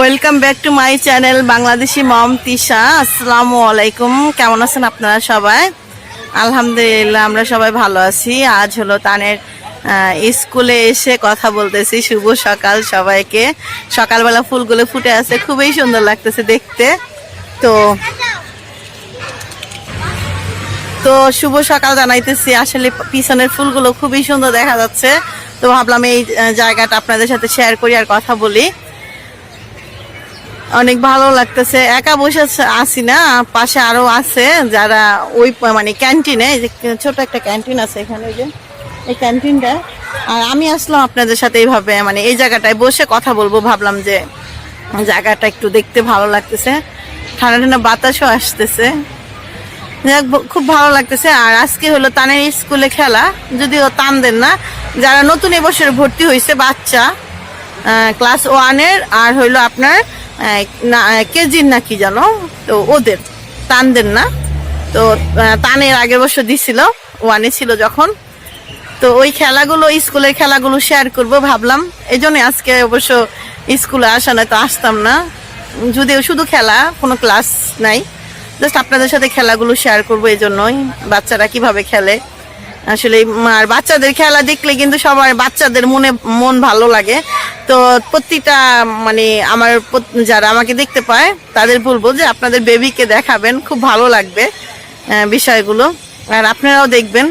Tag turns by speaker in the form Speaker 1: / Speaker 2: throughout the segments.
Speaker 1: Welcome back to my channel Bangladeshi mom Tisha আসসালামু আলাইকুম কেমন আছেন আপনারা সবাই? আলহামদুলিল্লাহ, আমরা সবাই ভালো আছি। আজ হলো তানের স্কুলে এসে কথা বলতেছি। শুভ সকাল সবাইকে। সকালবেলা ফুলগুলো ফুটে আছে। খুবই সুন্দর লাগতেছে দেখতে। তো তো শুভ সকাল জানাইতেছি। আসলে পিছনের ফুলগুলো খুবই সুন্দর দেখা যাচ্ছে। তো ভাবলাম এই জায়গাটা আপনাদের সাথে শেয়ার করি আর কথা বলি। অনেক ভালো লাগতেছে। একা বসে আছি- না, পাশে আরও আছে যারা ওই মানে ক্যান্টিনে ছোট একটা ক্যান্টিন আছে এখানে, ওই যে, এই ক্যান্টিনটা আর আমি আসলাম আপনাদের সাথে এইভাবে মানে এই জায়গাটায় বসে কথা বলব, ভাবলাম যে জায়গাটা একটু দেখতে ভালো লাগতেছে। ঠান্ডা ঠান্ডা বাতাসও আসতেছে। খুব ভালো লাগতেছে। আর আজকে হলো তানের স্কুলে খেলা, যদিও তানদের না, যারা নতুন এবছর ভর্তি হয়েছে বাচ্চা ক্লাস ওয়ানের আর হইল আপনার কেজির না কি জানো? তো ওদের, তানদের না? তো তানের আগের বছর দিছিল ওয়ানে ছিল যখন। তো ওই খেলাগুলো, স্কুলের খেলাগুলো শেয়ার করব ভাবলাম। এই আজকে অবশ্য স্কুলে আসা নয়, তো আসতাম না। যদিও শুধু খেলা, কোনো ক্লাস নাই। জাস্ট আপনাদের সাথে খেলাগুলো শেয়ার করব এই জন্যই বাচ্চারা কীভাবে খেলে? আসলে আর বাচ্চাদের খেলা দেখলে কিন্তু সবার বাচ্চাদের মনে, মন ভালো লাগে। তো প্রতিটা মানে আমার যারা আমাকে দেখতে পায়, তাদের বলব যে আপনাদের বেবিকে দেখাবেন, খুব ভালো লাগবে বিষয়গুলো। আর আপনারাও দেখবেন।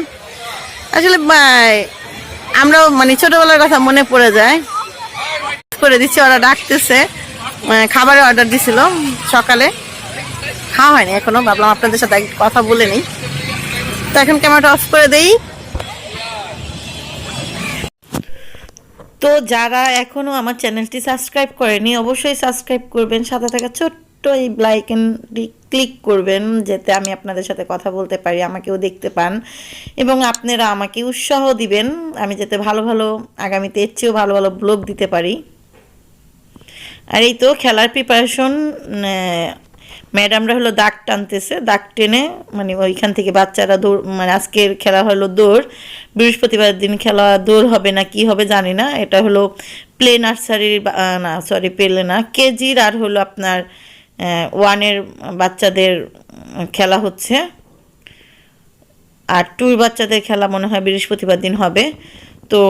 Speaker 1: আসলে আমরাও মানে ছোটবেলার কথা মনে পড়ে যায়। করে দিচ্ছি, ওরা ডাকতেছে। খাবারের অর্ডার দিছিল সকালে। খাওয়া হয়নি এখনও, ভাবলাম আপনাদের সাথে কথা বলে নিই। তো এখন ক্যামেরাটা অফ করে দেই। তো যারা এখনও আমার চ্যানেলটি সাবস্ক্রাইব করেনি, অবশ্যই সাবস্ক্রাইব করবেন, সাথে থাকা ছোট্ট এই ব্লাইকেনটি ক্লিক করবেন, যাতে আমি আপনাদের সাথে কথা বলতে পারি, আমাকেও দেখতে পান, এবং আপনারা আমাকে উৎসাহ দিবেন, আমি যাতে ভালো ভালো আগামীতে এর চেয়েও ভালো ভালো ব্লগ দিতে পারি। আর এই তো খেলার প্রিপারেশন ম্যাডামরা হলো দাগ টানতেছে, দাগ টেনে মানে ওইখান থেকে বাচ্চারা দৌড় মানে আজকের খেলা হলো দৌড়, বৃহস্পতিবার দিন খেলা দৌড় হবে না কি হবে জানি না, এটা হলো প্লে নার্সারির না সরি পেলে না, কেজির আর হলো আপনার ওয়ানের বাচ্চাদের খেলা হচ্ছে। আর টুর বাচ্চাদের খেলা মনে হয় বৃহস্পতিবার দিন হবে। তো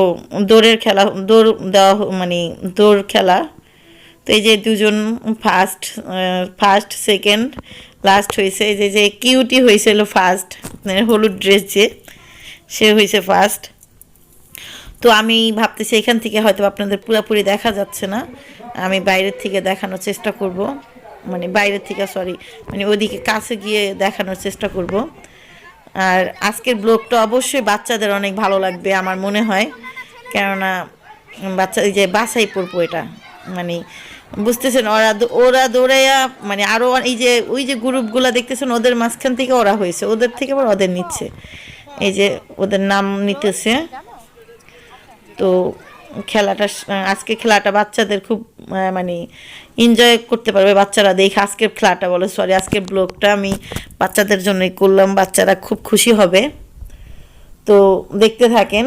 Speaker 1: দৌড়ের খেলা, দৌড় দেওয়া মানে দৌড় খেলা তো এই যে দুজন ফার্স্ট ফার্স্ট সেকেন্ড লাস্ট হয়েছে এই যে যে কিউটি হয়েছিল ফার্স্ট হলুদ ড্রেস যে, সে হয়েছে ফার্স্ট তো আমি ভাবতেছি এখান থেকে হয়তো আপনাদের পুরোপুরি দেখা যাচ্ছে না। আমি বাইরের থেকে দেখানোর চেষ্টা করব। মানে বাইরের থেকে সরি মানে ওদিকে কাছে গিয়ে দেখানোর চেষ্টা করব। আর আজকের ব্লগটা অবশ্যই বাচ্চাদের অনেক ভালো লাগবে, আমার মনে হয়। কেননা, বাচ্চা, এই যে বাসাই পড়ব এটা মানে বুঝতেছেন, ওরা ওরা দৌড়াইয়া মানে আরও এই যে, ওই যে গ্রুপগুলো দেখতেছেন, ওদের মাঝখান থেকে ওরা হয়েছে, ওদের থেকে আবার ওদের নিচ্ছে। এই যে ওদের নাম নিতেছে। তো খেলাটা আজকে খেলাটা বাচ্চাদের খুব মানে এনজয় করতে পারবে বাচ্চারা। দেখে, আজকের খেলাটা বলো সরি আজকের ব্লগটা আমি বাচ্চাদের জন্যই করলাম, বাচ্চারা খুব খুশি হবে। তো দেখতে থাকেন।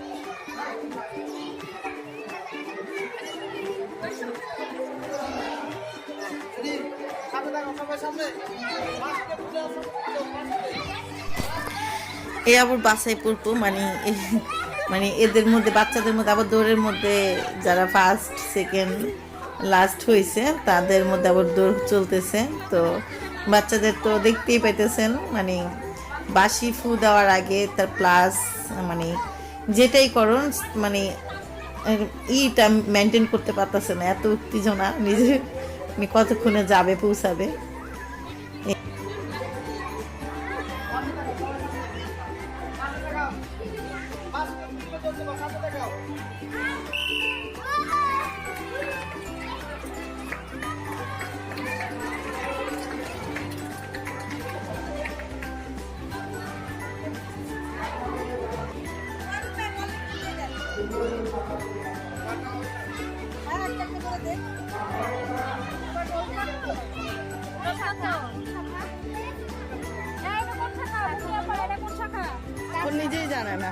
Speaker 1: এ আবার বাসায় পড়ব মানে মানে এদের মধ্যে, বাচ্চাদের মধ্যে আবার দৌড়ের মধ্যে যারা ফার্স্ট সেকেন্ড লাস্ট হয়েছে, তাদের মধ্যে আবার দৌড় চলতেছে। তো বাচ্চাদের তো দেখতেই পাইতেছেন মানে বাসি ফু দেওয়ার আগে তার প্লাস মানে যেটাই করুন মানে ইটা মেনটেন করতে পারতেছে না, এত উত্তেজনা নিজে মানে কতক্ষণে যাবে, পৌঁছাবে। নিজেই জানে না।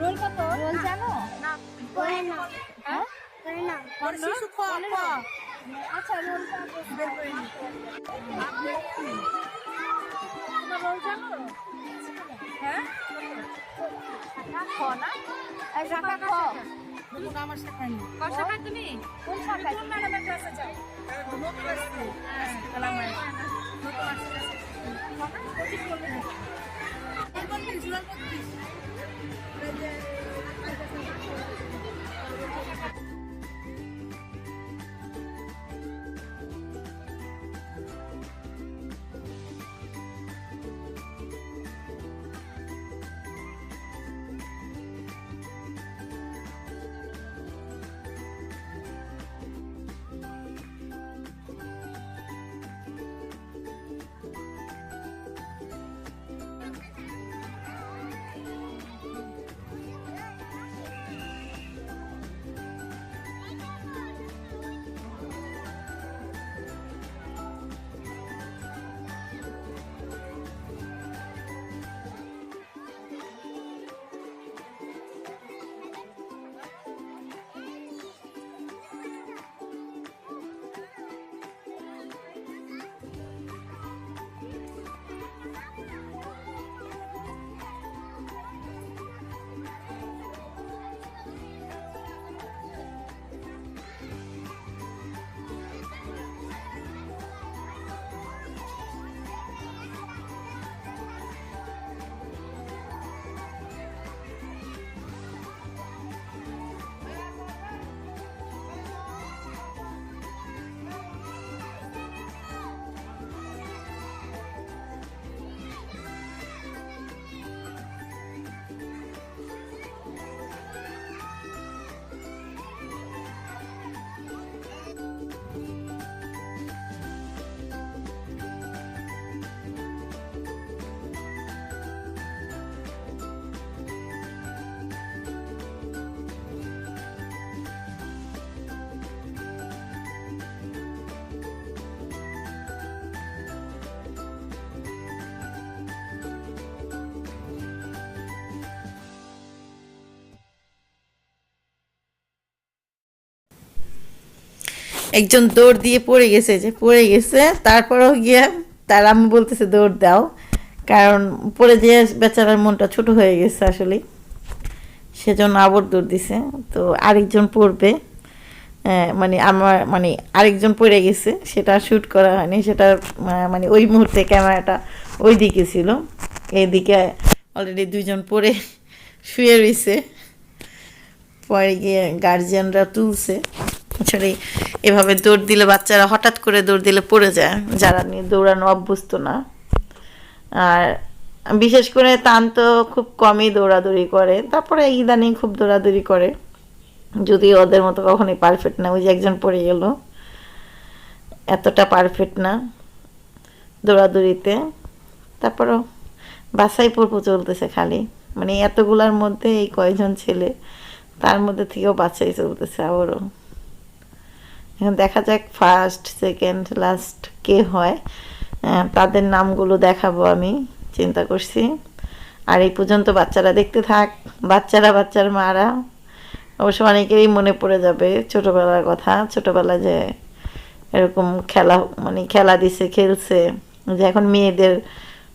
Speaker 2: রোল কত রোল জানো? না
Speaker 3: করে না।
Speaker 2: হ্যাঁ?
Speaker 3: করে না।
Speaker 2: শিশু খ খ। আচ্ছা বের করে রোল জানো? হ্যাঁ? খ না? এই শাখা খ। আমার শাখা নেই। ক শাখা তুমি? কোন শাখা তুমি ম্যাডামের ক্লাসে যাও? নতুন আসছে। হ্যাঁ। কালামাই নতুন আসছে।
Speaker 1: jual একজন দৌড় দিয়ে পড়ে গেছে, যে পড়ে গেছে, তারপরেও গিয়ে তার আম্মু বলতেছে, দৌড় দাও। কারণ পড়ে যেয়ে বেচারার মনটা ছোট হয়ে গেছে আসলে সেজন্য আবার দৌড় দিছে। তো আরেকজন পড়বে। মানে আমার মানে আরেকজন পড়ে গেছে। সেটা শ্যুট করা হয়নি। সেটা মানে ওই মুহূর্তে ক্যামেরাটা ওই দিকে ছিল। এদিকে অলরেডি দুইজন পড়ে শুয়ে রয়েছে পরে গিয়ে গার্জিয়ানরা তুলছে। আসলে এভাবে দৌড় দিলে বাচ্চারা হঠাৎ করে দৌড় দিলে পড়ে যায়, যারা নিয়ে দৌড়ানো অভ্যস্ত না। আর বিশেষ করে তান তো খুব কমই দৌড়াদৌড়ি করে, তারপরে ইদানিং খুব দৌড়াদৌড়ি করে। যদি ওদের মতো কখনোই পারফেক্ট না, ওই যে একজন পড়ে গেল। এতটা পারফেক্ট না দৌড়াদৌড়িতে। তারপরও বাসাই পর্ব চলতেছে খালি। মানে এতগুলার মধ্যে এই কয়জন ছেলে, তার মধ্যে থেকেও বাচ্চাই চলতেছে আবারও। দেখা যাক ফার্স্ট সেকেন্ড লাস্ট কে হয়। তাদের নামগুলো দেখাবো আমি, চিন্তা করছি। আর এই পর্যন্ত বাচ্চারা দেখতে থাক, বাচ্চারা, বাচ্চার মারা। অবশ্য অনেকেরই মনে পড়ে যাবে ছোটবেলার কথা ছোটবেলা যে এরকম খেলা মানে খেলা দিছে, খেলছে। যে এখন মেয়েদের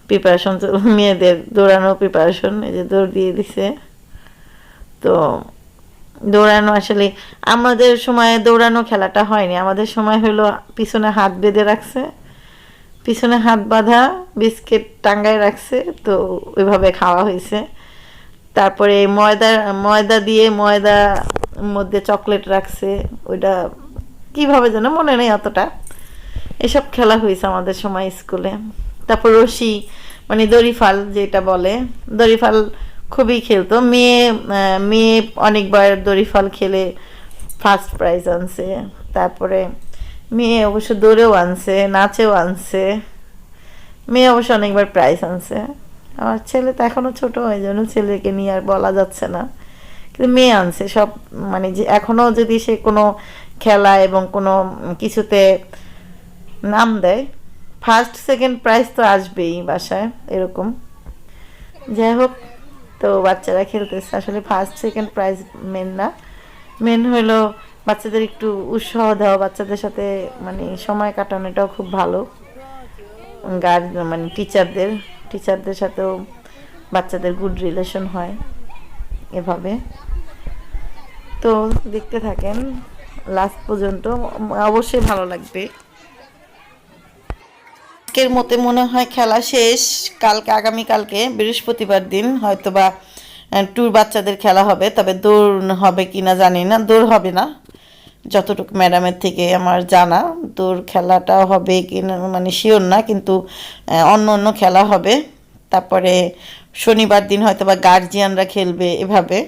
Speaker 1: প্রিপারেশন মেয়েদের দৌড়ানো প্রিপারেশন এই যে দৌড় দিয়ে দিছে। তো দৌড়ানো আসলে আমাদের সময়ে দৌড়ানো খেলাটা হয়নি। আমাদের সময় হলো পিছনে হাত বেঁধে রাখছে, পিছনে হাত বাঁধা, বিস্কিট টাঙ্গায় রাখছে, তো ওইভাবে খাওয়া হয়েছে। তারপরে ময়দা ময়দা দিয়ে ময়দা মধ্যে চকলেট রাখছে, ওইটা কীভাবে যেন মনে নেই অতটা। এসব খেলা হয়েছে আমাদের সময় স্কুলে। তারপর রশি মানে দড়িফাল যেটা বলে দড়িফাল খুবই খেলতো। মেয়ে মেয়ে অনেকবার দড়িফাল খেলে ফার্স্ট প্রাইজ আনছে। তারপরে মেয়ে অবশ্য দৌড়েও আনছে, নাচেও আনছে। মেয়ে অবশ্য অনেকবার প্রাইজ আনছে। আমার ছেলে তো এখনও ছোটো ওই জন্য ছেলেকে নিয়ে আর বলা যাচ্ছে না। কিন্তু মেয়ে আনছে, সব মানে যে এখনও যদি সে কোনো খেলা এবং কোনো কিছুতে নাম দেয় ফার্স্ট সেকেন্ড প্রাইজ তো আসবেই বাসায়, এরকম। যাই হোক। তো বাচ্চারা খেলতেছে। আসলে ফার্স্ট সেকেন্ড প্রাইজ মেন না। মেন হলো বাচ্চাদের একটু উৎসাহ দেওয়া, বাচ্চাদের সাথে মানে সময় কাটানোটাও খুব ভালো। গার্ড মানে টিচারদের টিচারদের সাথেও বাচ্চাদের গুড রিলেশন হয় এভাবে। তো দেখতে থাকেন লাস্ট পর্যন্ত, অবশ্যই ভালো লাগবে। আজকের মতে মনে হয় খেলা শেষ। কালকে আগামীকালকে বৃহস্পতিবার দিন হয়তো বা ট্যুর বাচ্চাদের খেলা হবে, তবে দৌড় হবে কি না জানি না। দৌড় হবে না, যতটুকু ম্যাডামের থেকে আমার জানা। দৌড় খেলাটা হবে কি না মানে শিওর না, কিন্তু অন্য অন্য খেলা হবে। তারপরে শনিবার দিন হয়তো বা গার্জিয়ানরা খেলবে এভাবে।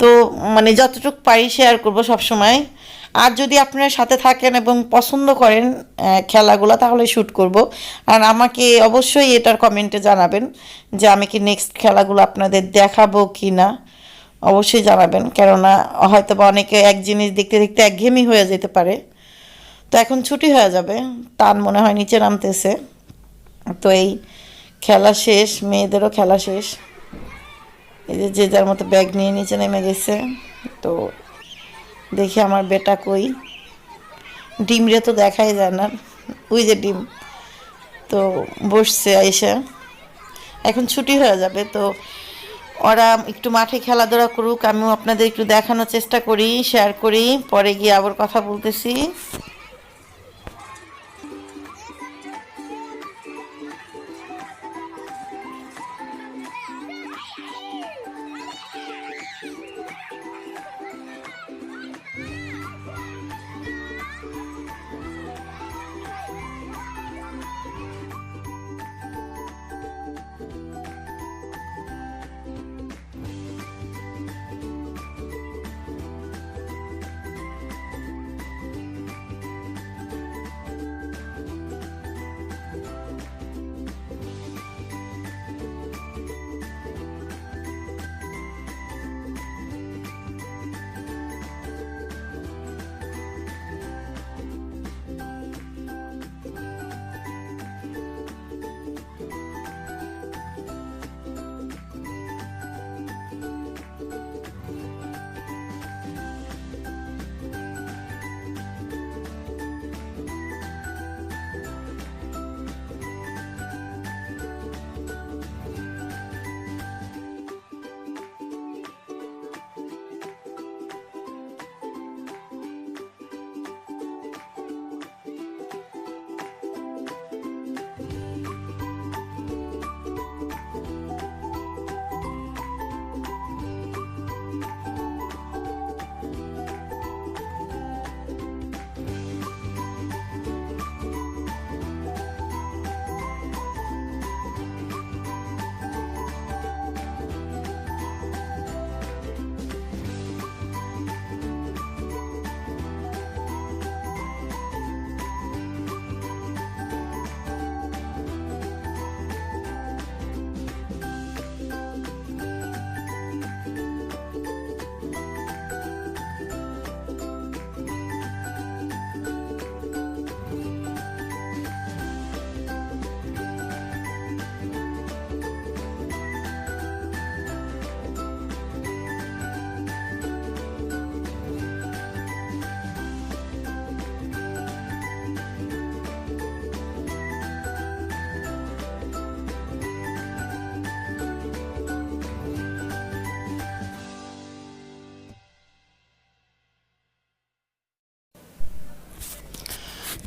Speaker 1: তো মানে যতটুকু পারি শেয়ার করব সবসময়। আর যদি আপনারা সাথে থাকেন এবং পছন্দ করেন খেলাগুলো, তাহলে শ্যুট করব। আর আমাকে অবশ্যই এটার কমেন্টে জানাবেন যে আমি কি নেক্সট খেলাগুলো আপনাদের দেখাবো কি না। অবশ্যই জানাবেন, কেননা হয়তো বা অনেকে এক জিনিস দেখতে দেখতে একঘেয়েমি হয়ে যেতে পারে। তো এখন ছুটি হয়ে যাবে তার মনে হয় নিচে নামতেছে। তো এই খেলা শেষ, মেয়েদেরও খেলা শেষ। এই যে যে যার মতো ব্যাগ নিয়ে নিচে নেমে গেছে, তো দেখি আমার বেটা কই? ডিম রে তো দেখাই যায় না। ওই যে ডিম। তো বসছে আইসা। এখন ছুটি হয়ে যাবে, তো ওরা একটু মাঠে খেলাধুলা করুক, আমিও আপনাদের একটু দেখানোর চেষ্টা করি শেয়ার করি, পরে গিয়ে আবার কথা বলতেছি।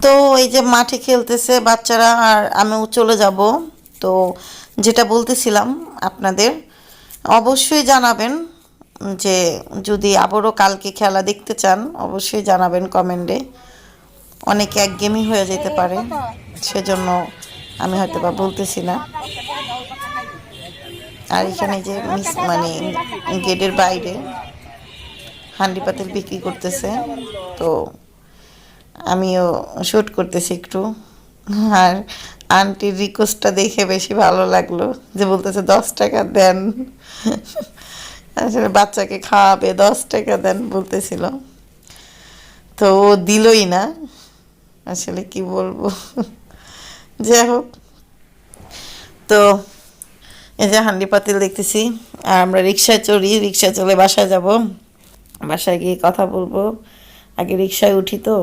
Speaker 1: তো এই যে মাঠে খেলতেছে বাচ্চারা আর আমিও চলে যাব। তো যেটা বলতেছিলাম আপনাদের, অবশ্যই জানাবেন যে যদি আবারও কালকে খেলা দেখতে চান, অবশ্যই জানাবেন কমেন্টে। অনেক একগেমি হয়ে যেতে পারে, সেজন্য আমি হয়তো বা বলতেছি না। আর এখানে যে মিস মানে গেটের বাইরে হান্ডি পাতিল বিক্রি করতেছে, তো আমিও শ্যুট করতেছি একটু। আর আন্টির রিকোয়েস্টটা দেখে বেশি ভালো লাগল, যে বলতেছে, দশ টাকা দেন। আসলে বাচ্চাকে খাওয়াবে, দশ টাকা দেন বলতেছিল। তো ও দিলই না, আসলে কি বলব। যাই হোক। তো এই যে হান্ডি পাতিল দেখতেছি, আর আমরা রিক্সায় চড়ি, রিক্সায় চলে বাসায় যাব। বাসায় গিয়ে কথা বলব। আগে রিক্সায় উঠি তো।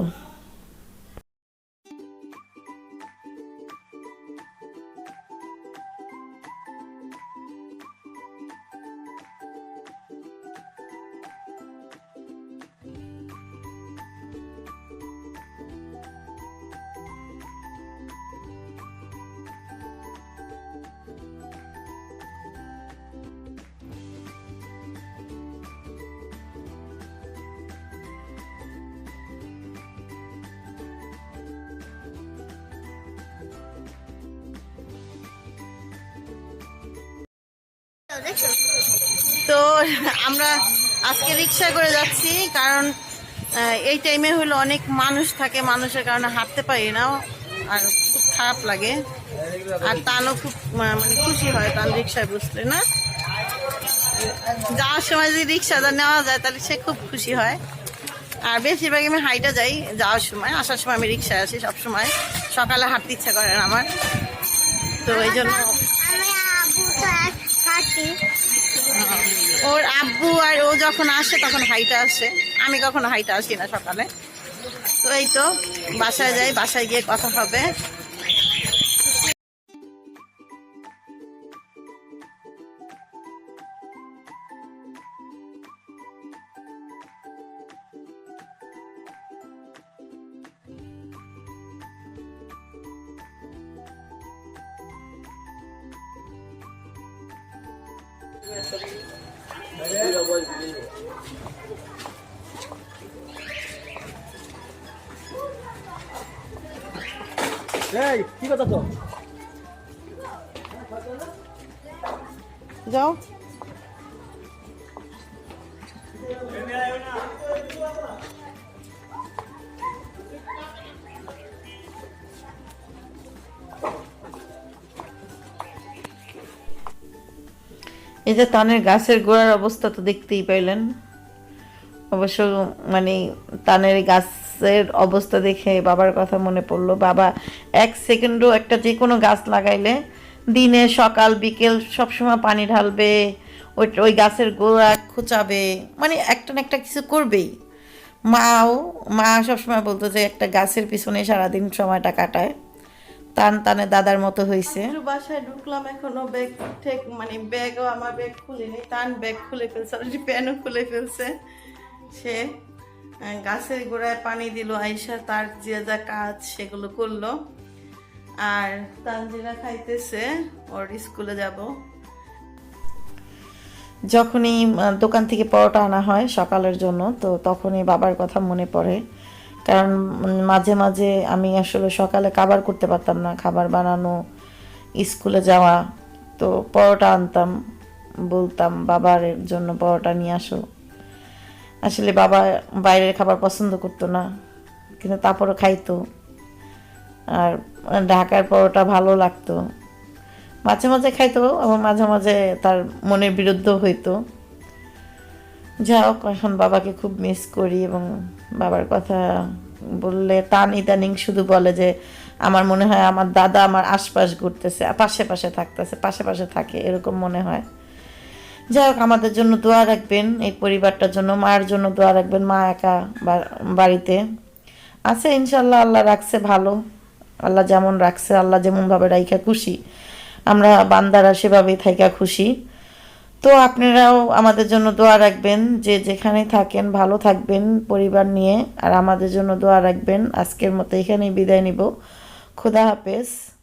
Speaker 1: তো আমরা আজকে রিক্সা করে যাচ্ছি কারণ এই টাইমে হলো অনেক মানুষ থাকে মানুষের কারণে হাঁটতে পারি না আর খুব খারাপ লাগে। আর তানও খুব মানে খুশি হয় তান রিক্সায় বসলে না? যাওয়ার সময় যদি রিক্সাটা নেওয়া যায় তাহলে সে খুব খুশি হয়। আর বেশিরভাগ আমি হাইটা যাই যাওয়ার সময় আসার সময় আমি রিক্সায় আসি সব সময় সকালে হাঁটতে ইচ্ছা করে না আমার। তো এই জন্য ওর আব্বু আর ও যখন আসে তখন হাইটা আসে। আমি কখনো হাইটা আসি না সকালে। তো এই তো, বাসায় যাই, বাসায় গিয়ে কথা হবে।
Speaker 4: এই কি কথা তো
Speaker 1: যাও যে তানের গাছের গোড়ার অবস্থা তো দেখতেই পাইলেন। অবশ্য মানে তানের গাছের অবস্থা দেখে বাবার কথা মনে পড়ল। বাবা এক সেকেন্ডও একটা যে কোনো গাছ লাগাইলে দিনে সকাল, বিকেল সবসময় পানি ঢালবে, ওই ওই গাছের গোড়া খোঁচাবে মানে একটা না একটা কিছু করবেই। মাও, মা সবসময় বলতো যে একটা গাছের পিছনে সারাদিন সময়টা কাটায়। টান টানে দাদার মতো হয়েছে বাসায় ঢুকলাম এখনও, ব্যাগ ঠিক মানে ব্যাগও আমার ব্যাগ খুলিনি টান ব্যাগ খুলে ফেলছে, অলরেডি প্যানও খুলে ফেলছে। সে গাছের গোড়ায় পানি দিল, আইসা তার যে যা কাজ সেগুলো করল। আর তানজিরা খাইতেছে, ওর স্কুলে যাব। যখনই দোকান থেকে পরোটা আনা হয় সকালের জন্য, তো তখনই বাবার কথা মনে পড়ে। কারণ মাঝে মাঝে আমি আসলে সকালে খাবার করতে পারতাম না, খাবার বানানো, স্কুলে যাওয়া, তো পরোটা আনতাম, বলতাম, বাবার জন্য পরোটা নিয়ে আসো। আসলে বাবা বাইরের খাবার পছন্দ করতো না, কিন্তু তারপরও খাইতো। আর ঢাকার পরোটা ভালো লাগতো। মাঝে মাঝে খাইতো এবং মাঝে মাঝে তার মনের বিরুদ্ধ হইতো। যা হোক, এখন বাবাকে খুব মিস করি এবং বাবার কথা বললে টান ইদানিং শুধু বলে যে, আমার মনে হয় আমার দাদা আমার আশপাশ ঘুরতেছে, পাশে পাশে থাকতেছে, পাশে পাশে থাকে, এরকম মনে হয়। যাই হোক, আমাদের জন্য দোয়া রাখবেন, এই পরিবারটার জন্য, মায়ের জন্য দোয়া রাখবেন, মা একা বাড়িতে। আছে ইনশাল্লাহ আল্লাহ রাখছে ভালো, আল্লাহ যেমন রাখছে, আল্লাহ যেমনভাবে রাইখা খুশি। আমরা বান্দারা সেভাবেই থাইকা খুশি। তো আপনারাও আমাদের জন্য দোয়া রাখবেন যে যেখানে থাকেন, ভালো থাকবেন পরিবার নিয়ে। আর আমাদের জন্য দোয়া রাখবেন। আজকের মতো এখানেই বিদায় নিব। খুদা হাফেজ।